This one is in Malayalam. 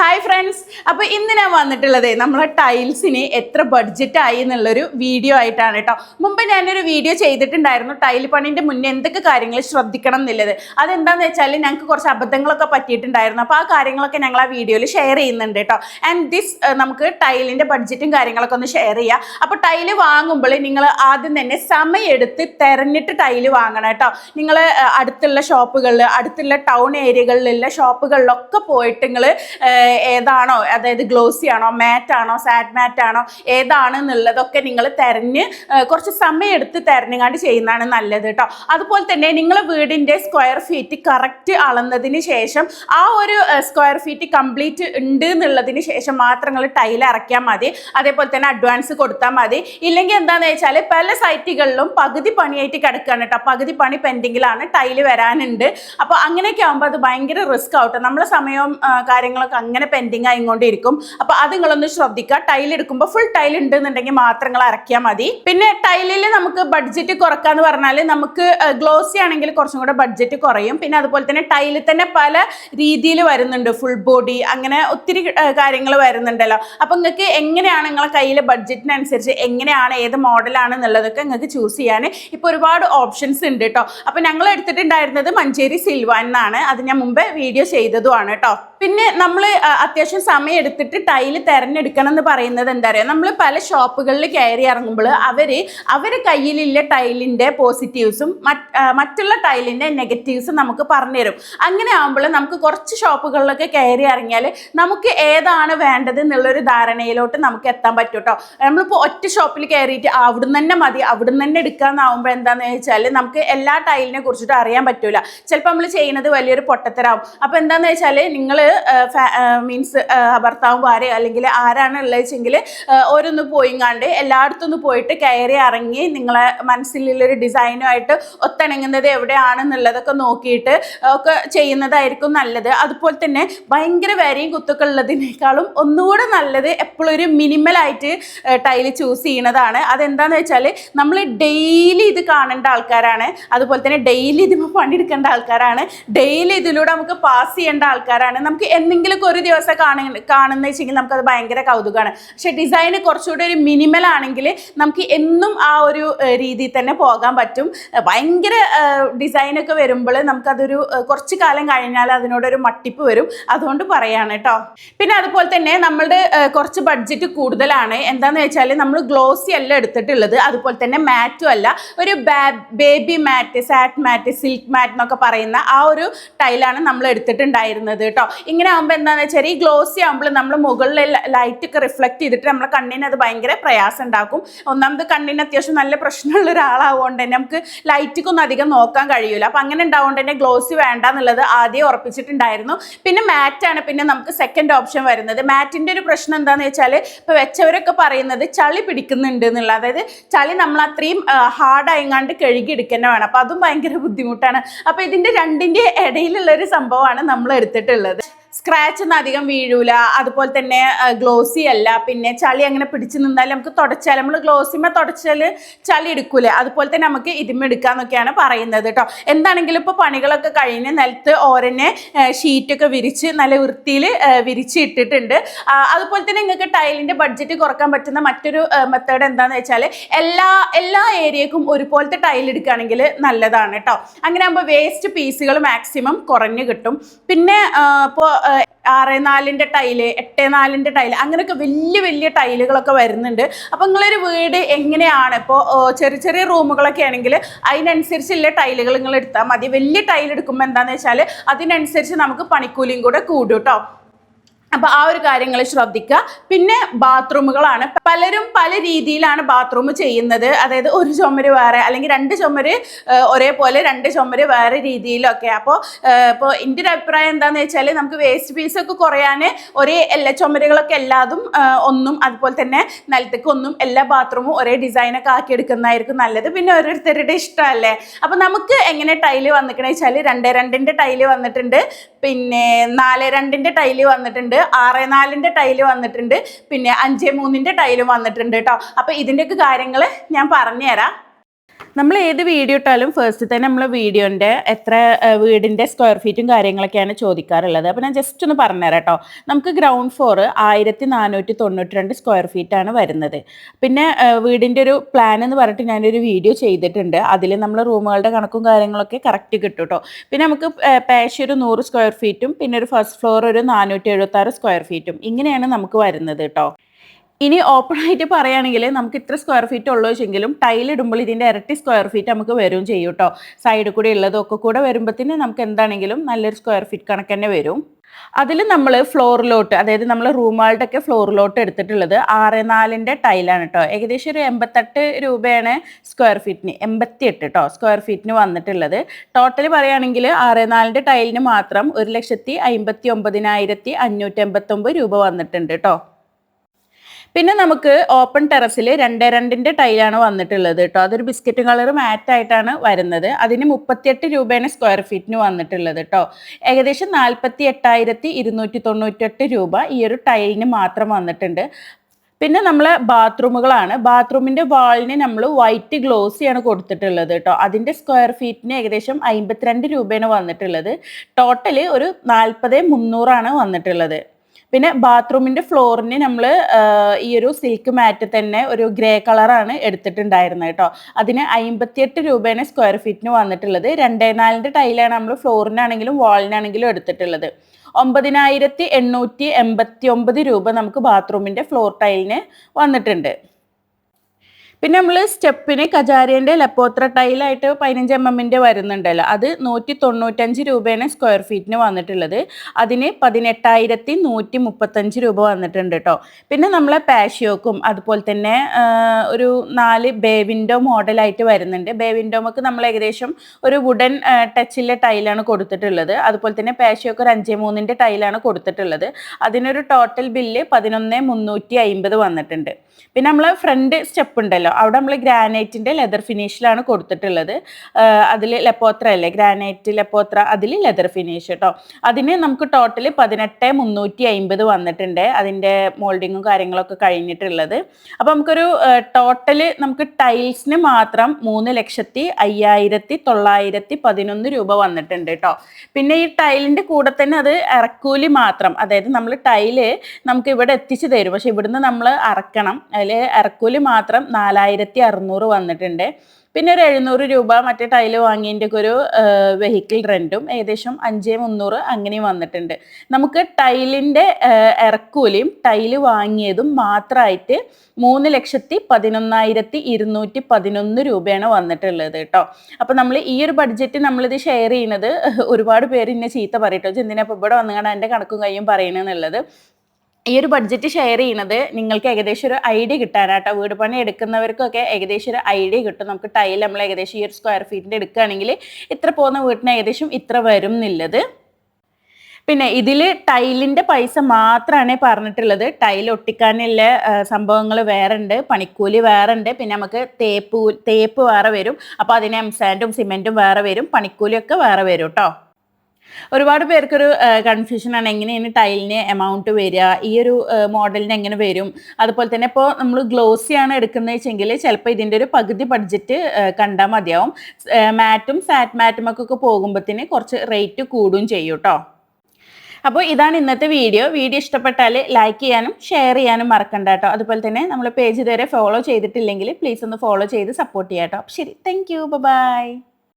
ഹായ് ഫ്രണ്ട്സ് അപ്പോൾ ഇന്ന് ഞാൻ വന്നിട്ടുള്ളത് നമ്മളെ ടൈൽസിന് എത്ര ബഡ്ജറ്റ് ആയി എന്നുള്ളൊരു വീഡിയോ ആയിട്ടാണ് കേട്ടോ. മുമ്പ് ഞാനൊരു വീഡിയോ ചെയ്തിട്ടുണ്ടായിരുന്നു. ടൈൽ പണിന്റെ മുന്നേ എന്തൊക്കെ കാര്യങ്ങൾ ശ്രദ്ധിക്കണം എന്നുള്ളത്. അതെന്താണെന്ന് വെച്ചാൽ ഞങ്ങൾക്ക് കുറച്ച് അബദ്ധങ്ങളൊക്കെ പറ്റിയിട്ടുണ്ടായിരുന്നു. അപ്പോൾ ആ കാര്യങ്ങളൊക്കെ ഞങ്ങൾ ആ വീഡിയോയിൽ ഷെയർ ചെയ്യുന്നുണ്ട് കേട്ടോ. ആൻഡ് ദിസ് നമുക്ക് ടൈലിന്റെ ബഡ്ജറ്റും കാര്യങ്ങളൊക്കെ ഒന്ന് ഷെയർ ചെയ്യാം. അപ്പോൾ ടൈൽ വാങ്ങുമ്പോൾ നിങ്ങൾ ആദ്യം തന്നെ സമയമെടുത്ത് തെരഞ്ഞിട്ട് ടൈൽ വാങ്ങണം കേട്ടോ. നിങ്ങൾ അടുത്തുള്ള ഷോപ്പുകളിൽ അടുത്തുള്ള ടൗൺ ഏരിയകളിലുള്ള ഷോപ്പുകളിലൊക്കെ പോയിട്ട് നിങ്ങൾ ഏതാണോ അതായത് ഗ്ലോസി ആണോ മാറ്റ് ആണോ സാറ്റ് മാറ്റ് ആണോ ഏതാണ് എന്നുള്ളതൊക്കെ നിങ്ങൾ തിരഞ്ഞ് കുറച്ച് സമയം എടുത്ത് തിരഞ്ഞുകാണ്ട് ചെയ്യുന്നതാണ് നല്ലത് കേട്ടോ. അതുപോലെ തന്നെ നിങ്ങൾ വീടിന്റെ സ്ക്വയർ ഫീറ്റ് കറക്റ്റ് അളന്നതിന് ശേഷം ആ ഒരു സ്ക്വയർ ഫീറ്റ് കംപ്ലീറ്റ് ഉണ്ട് എന്നുള്ളതിന് ശേഷം മാത്രം നിങ്ങൾ ടൈൽ ഇറക്കിയാൽ മതി. അതേപോലെ തന്നെ അഡ്വാൻസ് കൊടുത്താൽ മതി. ഇല്ലെങ്കിൽ എന്താണെന്ന് വെച്ചാൽ പല സൈറ്റുകളിലും പകുതി പണിയായിട്ട് കിടക്കുകയാണ് കേട്ടോ. പകുതി പണി പെൻഡിങ്ങിലാണ് ടൈൽ വരാനുണ്ട്. അപ്പോൾ അങ്ങനെയൊക്കെ ആകുമ്പോൾ അത് ഭയങ്കര റിസ്ക് ആവട്ടെ നമ്മളെ സമയവും കാര്യങ്ങളൊക്കെ അങ്ങനെ പെൻഡിങ് ആയിക്കൊണ്ടിരിക്കും അപ്പോൾ അത് നിങ്ങളൊന്ന് ശ്രദ്ധിക്കുക. ടൈൽ എടുക്കുമ്പോൾ ഫുൾ ടൈൽ ഉണ്ട് എന്നുണ്ടെങ്കിൽ മാത്രം നിങ്ങൾ മതി. പിന്നെ ടൈലിൽ നമുക്ക് ബഡ്ജറ്റ് കുറക്കാന്ന് പറഞ്ഞാൽ നമുക്ക് ഗ്ലോസി ആണെങ്കിൽ കുറച്ചും കൂടെ ബഡ്ജറ്റ് കുറയും. പിന്നെ അതുപോലെ തന്നെ ടൈലിൽ തന്നെ പല രീതിയിൽ വരുന്നുണ്ട്. ഫുൾ ബോഡി അങ്ങനെ ഒത്തിരി കാര്യങ്ങൾ വരുന്നുണ്ടല്ലോ. അപ്പം നിങ്ങൾക്ക് എങ്ങനെയാണ് നിങ്ങളെ കയ്യിലെ ബഡ്ജറ്റിനനുസരിച്ച് എങ്ങനെയാണ് ഏത് മോഡലാണ് എന്നുള്ളതൊക്കെ നിങ്ങൾക്ക് ചൂസ് ചെയ്യാൻ ഇപ്പൊ ഒരുപാട് ഓപ്ഷൻസ് ഉണ്ട് കേട്ടോ അപ്പോൾ ഞങ്ങൾ എടുത്തിട്ടുണ്ടായിരുന്നത് മഞ്ചേരി സിൽവാൻ എന്നാണ്. അത് ഞാൻ മുമ്പേ വീഡിയോ ചെയ്തതുമാണ് കേട്ടോ പിന്നെ നമ്മൾ അത്യാവശ്യം സമയം എടുത്തിട്ട് ടൈൽ തിരഞ്ഞെടുക്കണം എന്ന് പറയുന്നത് എന്താ പറയുക നമ്മൾ പല ഷോപ്പുകളിൽ കയറി ഇറങ്ങുമ്പോൾ അവർ അവരെ കയ്യിലുള്ള ടൈലിന്റെ പോസിറ്റീവ്സും മറ്റുള്ള ടൈലിന്റെ നെഗറ്റീവ്സും നമുക്ക് പറഞ്ഞുതരും. അങ്ങനെ ആകുമ്പോൾ നമുക്ക് കുറച്ച് ഷോപ്പുകളിലൊക്കെ കയറി ഇറങ്ങിയാൽ നമുക്ക് ഏതാണ് വേണ്ടത് എന്നുള്ളൊരു ധാരണയിലോട്ട് നമുക്ക് എത്താൻ പറ്റും കേട്ടോ നമ്മളിപ്പോൾ ഒറ്റ ഷോപ്പിൽ കയറിയിട്ട് അവിടുന്ന് തന്നെ മതി അവിടുന്ന് തന്നെ എടുക്കാന്നാവുമ്പോൾ എന്താണെന്ന് വെച്ചാൽ നമുക്ക് എല്ലാ ടൈലിനെ കുറിച്ചിട്ട് അറിയാൻ പറ്റില്ല ചിലപ്പോൾ നമ്മൾ ചെയ്യുന്നത് വലിയൊരു പൊട്ടത്തരാവും. അപ്പോൾ എന്താണെന്ന് വെച്ചാൽ നിങ്ങൾ മീൻസ് ഭർത്താവും ഭാര്യ അല്ലെങ്കിൽ ആരാണ് ഉള്ളതെങ്കിൽ ഓരോന്ന് പോയിങ്ങാണ്ട് എല്ലായിടത്തും ഒന്ന് പോയിട്ട് കയറി ഇറങ്ങി നിങ്ങളെ മനസ്സിലുള്ളൊരു ഡിസൈനുമായിട്ട് ഒത്തിണങ്ങുന്നത് എവിടെയാണെന്നുള്ളതൊക്കെ നോക്കിയിട്ട് ഒക്കെ ചെയ്യുന്നതായിരിക്കും നല്ലത്. അതുപോലെ തന്നെ ഭയങ്കര വരയും കുത്തൊക്കെ ഉള്ളതിനേക്കാളും ഒന്നുകൂടെ നല്ലത് എപ്പോഴും ഒരു മിനിമലായിട്ട് ടൈൽ ചൂസ് ചെയ്യുന്നതാണ് അതെന്താണെന്ന് വെച്ചാൽ നമ്മൾ ഡെയിലി ഇത് കാണേണ്ട ആൾക്കാരാണ്. അതുപോലെ തന്നെ ഡെയിലി ഇതിപ്പോൾ പണിയെടുക്കേണ്ട ആൾക്കാരാണ്. ഡെയിലി ഇതിലൂടെ നമുക്ക് പാസ് ചെയ്യേണ്ട ആൾക്കാരാണ്. നമുക്ക് എന്തെങ്കിലുമൊക്കെ ഒരു ദിവസം കാണ കാണുന്ന വെച്ചെങ്കിൽ നമുക്കത് ഭയങ്കര കൗതുകമാണ്. പക്ഷേ ഡിസൈൻ കുറച്ചുകൂടി ഒരു മിനിമൽ ആണെങ്കിൽ നമുക്ക് എന്നും ആ ഒരു രീതിയിൽ തന്നെ പോകാൻ പറ്റും. ഭയങ്കര ഡിസൈനൊക്കെ വരുമ്പോൾ നമുക്കതൊരു കുറച്ച് കാലം കഴിഞ്ഞാൽ അതിനോടൊരു മട്ടിപ്പ് വരും. അതുകൊണ്ട് പറയാണ് കേട്ടോ പിന്നെ അതുപോലെ തന്നെ നമ്മളുടെ കുറച്ച് ബഡ്ജറ്റ് കൂടുതലാണ്. എന്താണെന്ന് വെച്ചാൽ നമ്മൾ ഗ്ലോസി അല്ല എടുത്തിട്ടുള്ളത്. അതുപോലെ തന്നെ മാറ്റും അല്ല. ഒരു ബേബി മാറ്റ് സാറ്റ് മാറ്റ് സിൽക്ക് മാറ്റ് എന്നൊക്കെ പറയുന്ന ആ ഒരു ടൈലാണ് നമ്മൾ എടുത്തിട്ടുണ്ടായിരുന്നത് കേട്ടോ ഇങ്ങനെ ആകുമ്പോൾ എന്താണെന്ന് വെച്ചാൽ ഈ ഗ്ലോസി ആകുമ്പോൾ നമ്മൾ മുകളിൽ ലൈറ്റ് ഒക്കെ റിഫ്ലക്ട് ചെയ്തിട്ട് നമ്മുടെ കണ്ണിന് അത് ഭയങ്കര പ്രയാസം ഉണ്ടാക്കും. ഒന്നാമത് കണ്ണിന് അത്യാവശ്യം നല്ല പ്രശ്നമുള്ള ഒരാളാവുകൊണ്ട് തന്നെ നമുക്ക് ലൈറ്റിക്കൊന്നും അധികം നോക്കാൻ കഴിയില്ല അപ്പം അങ്ങനെ ഉണ്ടാവുകൊണ്ട് തന്നെ ഗ്ലോസി വേണ്ട എന്നുള്ളത് ആദ്യം ഉറപ്പിച്ചിട്ടുണ്ടായിരുന്നു. പിന്നെ മാറ്റാണ് പിന്നെ നമുക്ക് സെക്കൻഡ് ഓപ്ഷൻ വരുന്നത്. മാറ്റിന്റെ ഒരു പ്രശ്നം എന്താണെന്ന് വെച്ചാൽ ഇപ്പോൾ വെച്ചവരൊക്കെ പറയുന്നത് ചളി പിടിക്കുന്നുണ്ട് എന്നുള്ള അതായത് ചളി നമ്മൾ അത്രയും ഹാർഡ് ആയിങ്ങാണ്ട് കഴുകിയെടുക്കുന്ന വേണം അപ്പം അതും ഭയങ്കര ബുദ്ധിമുട്ടാണ്. അപ്പോൾ ഇതിന്റെ രണ്ടിന്റെ ഇടയിലുള്ള ഒരു സംഭവമാണ് നമ്മൾ എടുത്തിട്ടുള്ളത്. സ്ക്രാച്ച് ഒന്നും അധികം വീഴൂല. അതുപോലെ തന്നെ ഗ്ലോസി അല്ല. പിന്നെ ചളി അങ്ങനെ പിടിച്ചു നിന്നാൽ നമുക്ക് തുടച്ചാൽ നമ്മൾ ഗ്ലോസിമ തുടച്ചാൽ ചളി എടുക്കൂലേ? അതുപോലെ തന്നെ നമുക്ക് ഇതിമ എടുക്കാന്നൊക്കെയാണ് പറയുന്നത് കേട്ടോ എന്താണെങ്കിലും ഇപ്പോൾ പണികളൊക്കെ കഴിഞ്ഞ് നിലത്ത് ഓരനെ ഷീറ്റൊക്കെ വിരിച്ച് നല്ല വൃത്തിയിൽ വിരിച്ച് ഇട്ടിട്ടുണ്ട്. അതുപോലെ തന്നെ നിങ്ങൾക്ക് ടൈലിന്റെ ബഡ്ജറ്റ് കുറയ്ക്കാൻ പറ്റുന്ന മറ്റൊരു മെത്തേഡ് എന്താണെന്ന് വെച്ചാൽ എല്ലാ എല്ലാ ഏരിയക്കും ഒരുപോലത്തെ ടൈൽ എടുക്കുകയാണെങ്കിൽ നല്ലതാണ് കേട്ടോ അങ്ങനെ ആകുമ്പോൾ വേസ്റ്റ് പീസുകൾ മാക്സിമം കുറഞ്ഞു കിട്ടും. പിന്നെ ഇപ്പോൾ ആറ് നാലിന്റെ ടൈൽ എട്ട് നാലിന്റെ ടൈൽ അങ്ങനെയൊക്കെ വലിയ വലിയ ടൈലുകളൊക്കെ വരുന്നുണ്ട്. അപ്പോൾ നിങ്ങളൊരു വീട് എങ്ങനെയാണ്? ഇപ്പോൾ ചെറിയ ചെറിയ റൂമുകളൊക്കെ ആണെങ്കിൽ അതിനനുസരിച്ചുള്ള ടൈലുകൾ നിങ്ങൾ എടുത്താൽ മതി. വലിയ ടൈൽ എടുക്കുമ്പോൾ എന്താണെന്ന് വെച്ചാൽ അതിനനുസരിച്ച് നമുക്ക് പണിക്കൂലിയും കൂടെ കൂടും കേട്ടോ അപ്പോൾ ആ ഒരു കാര്യങ്ങൾ ശ്രദ്ധിക്കുക. പിന്നെ ബാത്റൂമുകളാണ്. പലരും പല രീതിയിലാണ് ബാത്റൂം ചെയ്യുന്നത്. അതായത് ഒരു ചുമര് വേറെ അല്ലെങ്കിൽ രണ്ട് ചുമര് ഒരേപോലെ രണ്ട് ചുമര് വേറെ രീതിയിലൊക്കെ. അപ്പോൾ ഇപ്പോൾ എന്റെ ഒരു അഭിപ്രായം എന്താണെന്ന് വെച്ചാൽ നമുക്ക് വേസ്റ്റ് പീസൊക്കെ കുറയാൻ ഒരേ എല്ലാ ചുമരുകളൊക്കെ എല്ലാതും ഒന്നും അതുപോലെ തന്നെ നിലത്തേക്ക് ഒന്നും എല്ലാ ബാത്റൂമും ഒരേ ഡിസൈനൊക്കെ ആക്കി എടുക്കുന്നതായിരിക്കും നല്ലത്. പിന്നെ ഓരോരുത്തരുടെ ഇഷ്ടമല്ലേ അപ്പോൾ നമുക്ക് എങ്ങനെ ടൈൽ വന്നിട്ടുണ്ടെന്ന് വെച്ചാൽ രണ്ട് രണ്ടിന്റെ ടൈൽ വന്നിട്ടുണ്ട്. പിന്നെ നാല് രണ്ടിന്റെ ടൈൽ വന്നിട്ടുണ്ട് ആറ് നാലിന്റെ ടൈൽ വന്നിട്ടുണ്ട് പിന്നെ അഞ്ച് മൂന്നിന്റെ ടൈലും വന്നിട്ടുണ്ട് കേട്ടോ അപ്പോൾ ഇതിന്റെയൊക്കെ കാര്യങ്ങൾ ഞാൻ പറഞ്ഞുതരാം. നമ്മൾ ഏത് വീഡിയോ ഇട്ടാലും ഫസ്റ്റ് തന്നെ നമ്മൾ വീഡിയോന്റെ എത്ര വീടിന്റെ സ്ക്വയർ ഫീറ്റും കാര്യങ്ങളൊക്കെയാണ് ചോദിക്കാറുള്ളത്. അപ്പോൾ ഞാൻ ജസ്റ്റ് ഒന്ന് പറഞ്ഞുതരാം കേട്ടോ. നമുക്ക് ഗ്രൗണ്ട് ഫ്ലോർ ആയിരത്തി നാനൂറ്റി തൊണ്ണൂറ്റി രണ്ട് സ്ക്വയർ ഫീറ്റാണ് വരുന്നത്. പിന്നെ വീടിന്റെ ഒരു പ്ലാൻ എന്ന് പറഞ്ഞിട്ട് ഞാനൊരു വീഡിയോ ചെയ്തിട്ടുണ്ട്. അതിൽ നമ്മൾ റൂമുകളുടെ കണക്കും കാര്യങ്ങളൊക്കെ കറക്റ്റ് കിട്ടും കേട്ടോ. പിന്നെ നമുക്ക് പാഷ് ഒരു നൂറ് സ്ക്വയർ ഫീറ്റും പിന്നെ ഒരു ഫസ്റ്റ് ഫ്ലോർ ഒരു നാനൂറ്റി എഴുപത്തി സ്ക്വയർ ഫീറ്റും ഇങ്ങനെയാണ് നമുക്ക് വരുന്നത് കേട്ടോ. ഇനി ഓപ്പൺ ആയിട്ട് പറയുകയാണെങ്കിൽ നമുക്ക് ഇത്ര സ്ക്വയർ ഫീറ്റ് ഉള്ളൂ വെച്ചെങ്കിലും ടൈൽ ഇടുമ്പോൾ ഇതിന്റെ ഇരട്ടി സ്ക്വയർ ഫീറ്റ് നമുക്ക് വരും ചെയ്യും കേട്ടോ സൈഡിൽ കൂടെ ഉള്ളതൊക്കെ കൂടെ വരുമ്പോഴത്തേന് നമുക്ക് എന്താണെങ്കിലും നല്ലൊരു സ്ക്വയർ ഫീറ്റ് കണക്ക് തന്നെ വരും. അതിൽ നമ്മൾ ഫ്ലോറിലോട്ട് അതായത് നമ്മൾ റൂമുകളുടെ ഒക്കെ ഫ്ലോറിലോട്ട് എടുത്തിട്ടുള്ളത് ആറ് നാലിന്റെ ടൈലാണ് കേട്ടോ ഏകദേശം ഒരു എൺപത്തെട്ട് രൂപയാണ് സ്ക്വയർ ഫീറ്റിന് എൺപത്തി എട്ട് കേട്ടോ സ്ക്വയർ ഫീറ്റിന് വന്നിട്ടുള്ളത്. ടോട്ടൽ പറയുകയാണെങ്കിൽ ആറ് നാലിന്റെ ടൈലിന് മാത്രം ഒരു ലക്ഷത്തി അമ്പത്തി ഒമ്പതിനായിരത്തി അഞ്ഞൂറ്റി എൺപത്തൊമ്പത് രൂപ വന്നിട്ടുണ്ട് കേട്ടോ പിന്നെ നമുക്ക് ഓപ്പൺ ടെറസിൽ രണ്ട് രണ്ടിന്റെ ടൈലാണ് വന്നിട്ടുള്ളത് കേട്ടോ അതൊരു ബിസ്ക്കറ്റ് കളർ മാറ്റ് ആയിട്ടാണ് വരുന്നത്. അതിന് മുപ്പത്തിയെട്ട് രൂപയാണ് സ്ക്വയർ ഫീറ്റിന് വന്നിട്ടുള്ളത് കേട്ടോ ഏകദേശം നാൽപ്പത്തി എട്ടായിരത്തി ഇരുന്നൂറ്റി തൊണ്ണൂറ്റെട്ട് രൂപ ഈ ഒരു ടൈലിന് മാത്രം വന്നിട്ടുണ്ട്. പിന്നെ നമ്മളെ ബാത്റൂമുകളാണ്. ബാത്റൂമിന്റെ വാളിന് നമ്മൾ വൈറ്റ് ഗ്ലോസിയാണ് കൊടുത്തിട്ടുള്ളത് കേട്ടോ അതിന്റെ സ്ക്വയർ ഫീറ്റിന് ഏകദേശം അമ്പത്തിരണ്ട് രൂപയാണ് വന്നിട്ടുള്ളത്. ടോട്ടൽ ഒരു നാൽപ്പത് മുന്നൂറാണ് വന്നിട്ടുള്ളത്. പിന്നെ ബാത്റൂമിന്റെ ഫ്ലോറിന് നമ്മൾ ഈ ഒരു സിൽക്ക് മാറ്റ് തന്നെ ഒരു ഗ്രേ കളറാണ് എടുത്തിട്ടുണ്ടായിരുന്നത് കേട്ടോ. അതിന് അമ്പത്തിയെട്ട് രൂപയാണ് സ്ക്വയർ ഫീറ്റിന് വന്നിട്ടുള്ളത്. രണ്ടേ നാലിന്റെ ടൈലാണ് നമ്മൾ ഫ്ലോറിനാണെങ്കിലും വാളിനാണെങ്കിലും എടുത്തിട്ടുള്ളത്. ഒമ്പതിനായിരത്തി എണ്ണൂറ്റി എൺപത്തി ഒമ്പത് രൂപ നമുക്ക് ബാത്റൂമിന്റെ ഫ്ലോർ ടൈലിന് വന്നിട്ടുണ്ട്. പിന്നെ നമ്മൾ സ്റ്റെപ്പിന് കജാരിയന്റെ ലപ്പോത്ര ടൈലായിട്ട് പതിനഞ്ച് എം എമ്മിന്റെ വരുന്നുണ്ടല്ലോ. അത് നൂറ്റി തൊണ്ണൂറ്റഞ്ച് രൂപയാണ് സ്ക്വയർ ഫീറ്റിന് വന്നിട്ടുള്ളത്. അതിന് പതിനെട്ടായിരത്തി നൂറ്റി മുപ്പത്തഞ്ച് രൂപ വന്നിട്ടുണ്ട് കേട്ടോ പിന്നെ നമ്മളെ പാഷ്യോക്കും അതുപോലെ തന്നെ ഒരു നാല് ബേ വിൻഡോ മോഡലായിട്ട് വരുന്നുണ്ട്. ബേ വിൻഡോമൊക്കെ നമ്മൾ ഏകദേശം ഒരു വുഡൻ ടച്ചിലെ ടൈലാണ് കൊടുത്തിട്ടുള്ളത്. അതുപോലെ തന്നെ പാഷ്യോക്ക് ഒരു അഞ്ച് മൂന്നിന്റെ ടൈലാണ് കൊടുത്തിട്ടുള്ളത്. അതിനൊരു ടോട്ടൽ ബില്ല് പതിനൊന്ന് മുന്നൂറ്റി അമ്പത് വന്നിട്ടുണ്ട്. പിന്നെ നമ്മളെ ഫ്രണ്ട് സ്റ്റെപ്പ് ഉണ്ടല്ലോ അവിടെ നമ്മൾ ഗ്രാനൈറ്റിന്റെ ലെതർ ഫിനിഷിലാണ് കൊടുത്തിട്ടുള്ളത്. അതിൽ ലെപ്പോത്ര അല്ലേ? ഗ്രാനൈറ്റ് ലെപ്പോത്ര അതിൽ ലെതർ ഫിനിഷ് കേട്ടോ അതിന് നമുക്ക് ടോട്ടൽ പതിനെട്ട് മുന്നൂറ്റി അമ്പത് വന്നിട്ടുണ്ട് അതിന്റെ മോൾഡിങ്ങും കാര്യങ്ങളൊക്കെ കഴിഞ്ഞിട്ടുള്ളത്. അപ്പോൾ നമുക്കൊരു ടോട്ടൽ നമുക്ക് ടൈൽസിന് മാത്രം മൂന്ന് ലക്ഷത്തി അയ്യായിരത്തി തൊള്ളായിരത്തി പതിനൊന്ന് രൂപ വന്നിട്ടുണ്ട് കേട്ടോ പിന്നെ ഈ ടൈലിന്റെ കൂടെ തന്നെ അത് ഇറക്കൂലി മാത്രം അതായത് നമ്മൾ ടൈൽ നമുക്ക് ഇവിടെ എത്തിച്ചു തരും. പക്ഷെ ഇവിടുന്ന് നമ്മൾ അറക്കണം. അതിൽ ഇറക്കൂലി മാത്രം നാലായിരത്തി അറുന്നൂറ് വന്നിട്ടുണ്ട്. പിന്നെ ഒരു എഴുന്നൂറ് രൂപ മറ്റേ ടൈൽ വാങ്ങിയതിന്റെ ഒക്കെ ഒരു വെഹിക്കിൾ റെന്റും ഏകദേശം അഞ്ച് മുന്നൂറ് അങ്ങനെയും വന്നിട്ടുണ്ട്. നമുക്ക് ടൈലിന്റെ ഇറക്കൂലിയും ടൈൽ വാങ്ങിയതും മാത്രമായിട്ട് മൂന്ന് ലക്ഷത്തി പതിനൊന്നായിരത്തി ഇരുന്നൂറ്റി പതിനൊന്ന് രൂപയാണ് വന്നിട്ടുള്ളത് കേട്ടോ. അപ്പം നമ്മൾ ഈ ഒരു ബഡ്ജറ്റ് നമ്മളിത് ഷെയർ ചെയ്യുന്നത് ഒരുപാട് പേര് ഇന്നെ ചീത്ത പറയട്ടോ എന്തിനാ ഇപ്പോൾ ഇവിടെ വന്നുകൊണ്ട് എന്റെ കണക്കും കയ്യും പറയണമെന്നുള്ളത് ഈ ഒരു ബഡ്ജറ്റ് ഷെയർ ചെയ്യുന്നത് നിങ്ങൾക്ക് ഏകദേശം ഒരു ഐഡിയ കിട്ടാനാട്ടോ. വീട് പണി എടുക്കുന്നവർക്കൊക്കെ ഏകദേശം ഒരു ഐഡിയ കിട്ടും. നമുക്ക് ടൈൽ നമ്മൾ ഏകദേശം ഈ ഒരു സ്ക്വയർ ഫീറ്റിന്റെ എടുക്കുകയാണെങ്കിൽ ഇത്ര പോകുന്ന വീട്ടിന് ഏകദേശം ഇത്ര വരും എന്നുള്ളത്. പിന്നെ ഇതിൽ ടൈലിന്റെ പൈസ മാത്രമാണ് പറഞ്ഞിട്ടുള്ളത്. ടൈൽ ഒട്ടിക്കാനുള്ള സംഭവങ്ങൾ വേറെ ഉണ്ട് പണിക്കൂലി വേറെ ഉണ്ട് പിന്നെ നമുക്ക് തേപ്പ് തേപ്പ് വേറെ വരും. അപ്പോൾ അതിന് എംസാൻഡും സിമെന്റും വേറെ വരും. പണിക്കൂലിയൊക്കെ വേറെ വരും കേട്ടോ ഒരുപാട് പേർക്കൊരു കൺഫ്യൂഷനാണ് എങ്ങനെയാണ് ടൈലിന് എമൗണ്ട് വരിക? ഈ ഒരു മോഡലിന് എങ്ങനെ വരും? അതുപോലെ തന്നെ ഇപ്പോൾ നമ്മൾ ഗ്ലോസിയാണ് എടുക്കുന്നത് വെച്ചെങ്കിൽ ചിലപ്പോൾ ഇതിന്റെ ഒരു പകുതി ബഡ്ജറ്റ് കണ്ടാൽ മതിയാവും. മാറ്റും സാറ്റ് മാറ്റും ഒക്കെ പോകുമ്പോഴത്തേന് കുറച്ച് റേറ്റ് കൂടും ചെയ്യും കേട്ടോ അപ്പോൾ ഇതാണ് ഇന്നത്തെ വീഡിയോ വീഡിയോ ഇഷ്ടപ്പെട്ടാൽ ലൈക്ക് ചെയ്യാനും ഷെയർ ചെയ്യാനും മറക്കണ്ട കേട്ടോ അതുപോലെ തന്നെ നമ്മൾ പേജ് ഇതുവരെ ഫോളോ ചെയ്തിട്ടില്ലെങ്കിൽ പ്ലീസ് ഒന്ന് ഫോളോ ചെയ്ത് സപ്പോർട്ട് ചെയ്യാം കേട്ടോ ശരി. Thank you by